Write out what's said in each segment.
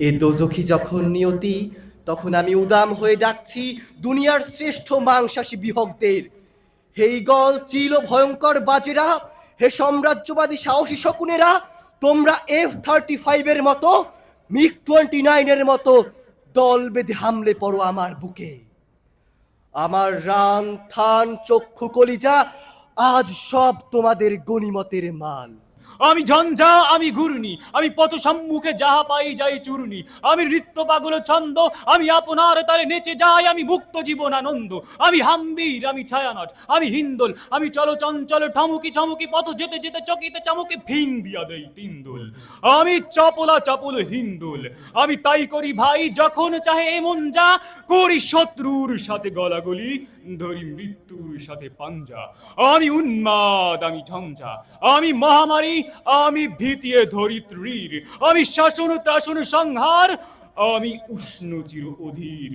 এ দোজখি যখন নিয়তি, তখন আমি উদাম হয়ে ডাকছি, দুনিয়ার শ্রেষ্ঠ মাংসাশী বিহকদের হেই গল চিল ভয়ঙ্কর বাজেরা, হে সাম্রাজ্যবাদী সাহসী শকুনেরা, তোমরা এফ থার্টি ফাইভের মতো মিগ টোয়েন্টি নাইনের মতো দল বেঁধে হামলে পড়ো আমার বুকে। আমার রান, থান, চক্ষু, কলিজা, আজ সব তোমাদের গণিমতের মাল আমি ঝঞ্ঝা, আমি ঘূর্ণি, আমি পথ সম্মুখে যাহা পাই যাই চূর্ণি। আমি নৃত্য পাগল ছন্দ, আমি আপনার তালে নেচে যাই, আমি মুক্ত জীবন আনন্দ। আমি হাম্বির, আমি ছায়ানট, আমি হিন্দোল, আমি চলো চঞ্চল, ঠমুকি ঠমুকি পথ যেতে যেতে চকিতে চমকে ফিং দিয়া দেই তিন্দুল। আমি চপলা চপল হিন্দুল, আমি তাই করি ভাই যখন চাহে এমন যা, করি শত্রুর সাথে গলাগলি, ধরি মৃত্যুর সাথে পাঞ্জা। আমি উন্মাদ, আমি ঝঞ্ঝা, আমি মহামারী আমি ভীতিয়ে ধরিত্রীর, আমি শাসন তাসন সংহার, আমি উষ্ণ চির অধীর,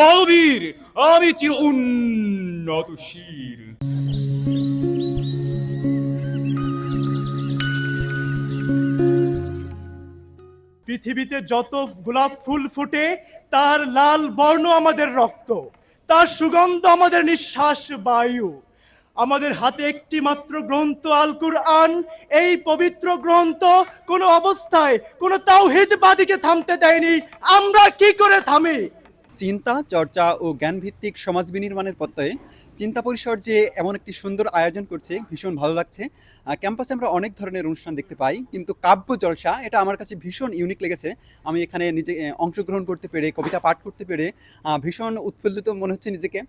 বলবীর, আমি চির উন্নত শির। পৃথিবীতে যত গোলাপ ফুল ফুটে, তার লাল বর্ণ আমাদের রক্ত, তার সুগন্ধ আমাদের নিঃশ্বাস বায়ু। আমাদের হাতে একটি মাত্র গ্রন্থ আল কুরআন এই পবিত্র গ্রন্থ কোনো অবস্থায় কোনো তাওহিদবাদীকে থামতে দেয়নি। আমরা কি করে থামি? চিন্তা, চর্চা ও জ্ঞানভিত্তিক সমাজ বিনির্মাণের প্রত্যয়ে চিন্তা পরিসর যে এমন একটি সুন্দর আয়োজন করছে, ভীষণ ভালো লাগছে। ক্যাম্পাসে আমরা অনেক ধরনের অনুষ্ঠান দেখতে পাই, কিন্তু কাব্য জলসা, এটা আমার কাছে ভীষণ ইউনিক লেগেছে। আমি এখানে নিজে অংশগ্রহণ করতে পেরে, কবিতা পাঠ করতে পেরে ভীষণ উৎফুল্লিত মনে হচ্ছে নিজেকে।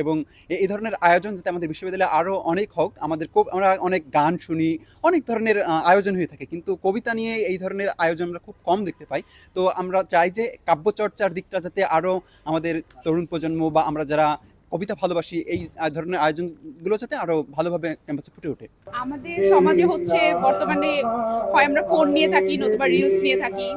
এবং এই ধরনের আয়োজন যাতে আমাদের বিশ্ববিদ্যালয়ে আরও অনেক হোক, আমাদের আমরা অনেক গান শুনি, অনেক ধরনের আয়োজন হয়ে থাকে। কিন্তু কবিতা নিয়ে এই ধরনের আয়োজন আমরা খুব কম দেখতে পাই। তো আমরা চাই যে কাব্যচর্চার দিকটা যাতে আরও আমাদের তরুণ প্রজন্ম বা আমরা যারা কবিতা ভালোবাসি, এই ধরনের আয়োজনগুলো যাতে আরও ভালোভাবে ক্যাম্পাসে ফুটে ওঠে। আমাদের সমাজে হচ্ছে বর্তমানে হয় আমরা ফোন নিয়ে থাকি, নতুবা রিলস নিয়ে থাকি।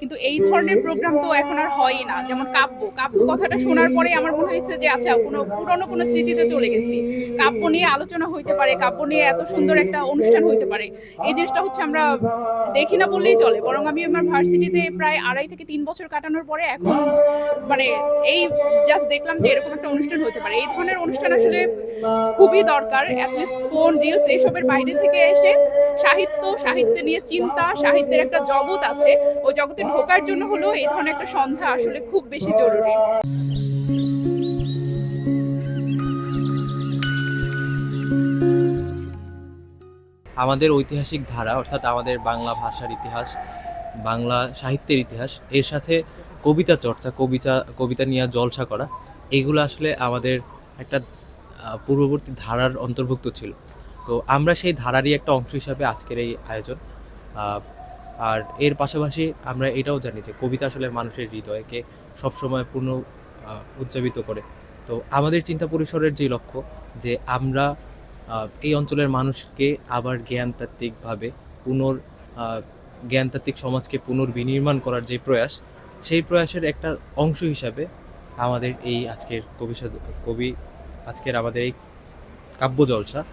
কিন্তু এই ধরনের প্রোগ্রাম তো এখন আর হয়ই না। যেমন কাব্য কাব্য কথাটা শোনার পরে আমার মনে হয়েছে যে আচ্ছা কোনো পুরনো কোনো স্মৃতিতে চলে গেছি। কাব্য নিয়ে আলোচনা হইতে পারে, কাব্য নিয়ে এত সুন্দর একটা অনুষ্ঠান হইতে পারে। এই জিনিসটা হচ্ছে আমরা দেখি না বললেই চলে। বরং আমি আমার ভার্সিটিতে প্রায় আড়াই থেকে তিন বছর কাটানোর পরে এখন মানে এই জাস্ট দেখলাম যে এরকম একটা অনুষ্ঠান হতে পারে। এই ধরনের অনুষ্ঠান আসলে খুবই দরকার অ্যাটলিস্ট ফোন রিলস এইসবের বাইরে থেকে এসে সাহিত্য সাহিত্য নিয়ে চিন্তা, সাহিত্যের একটা জগৎ আছে। ওই জগতে ঢোকার জন্য হলো এই ধরনের একটা সন্ধ্যা আসলে খুব বেশি জরুরি। আমাদের ঐতিহাসিক ধারা, অর্থাৎ আমাদের বাংলা ভাষার ইতিহাস, বাংলা সাহিত্যের ইতিহাস, এর সাথে কবিতা চর্চা, কবিতা কবিতা নিয়ে জলসা করা এগুলো আসলে আমাদের একটা পূর্ববর্তী ধারার অন্তর্ভুক্ত ছিল। তো আমরা সেই ধারারই একটা অংশ হিসাবে আজকের এই আয়োজন। আর এর পাশাপাশি আমরা এটাও জানি যে কবিতা আসলে মানুষের হৃদয়কে সবসময় পূর্ণ উজ্জীবিত করে। তো আমাদের চিন্তা পরিসরের যে লক্ষ্য যে আমরা এই অঞ্চলের মানুষকে আবার জ্ঞানতাত্ত্বিকভাবে পুনর জ্ঞানতাত্ত্বিক সমাজকে পুনর্বিনির্মাণ করার যে প্রয়াস, সেই প্রয়াসের একটা অংশ হিসাবে আমাদের এই আজকের কবি কবি আজকের আমাদের এই কাব্য জলসা।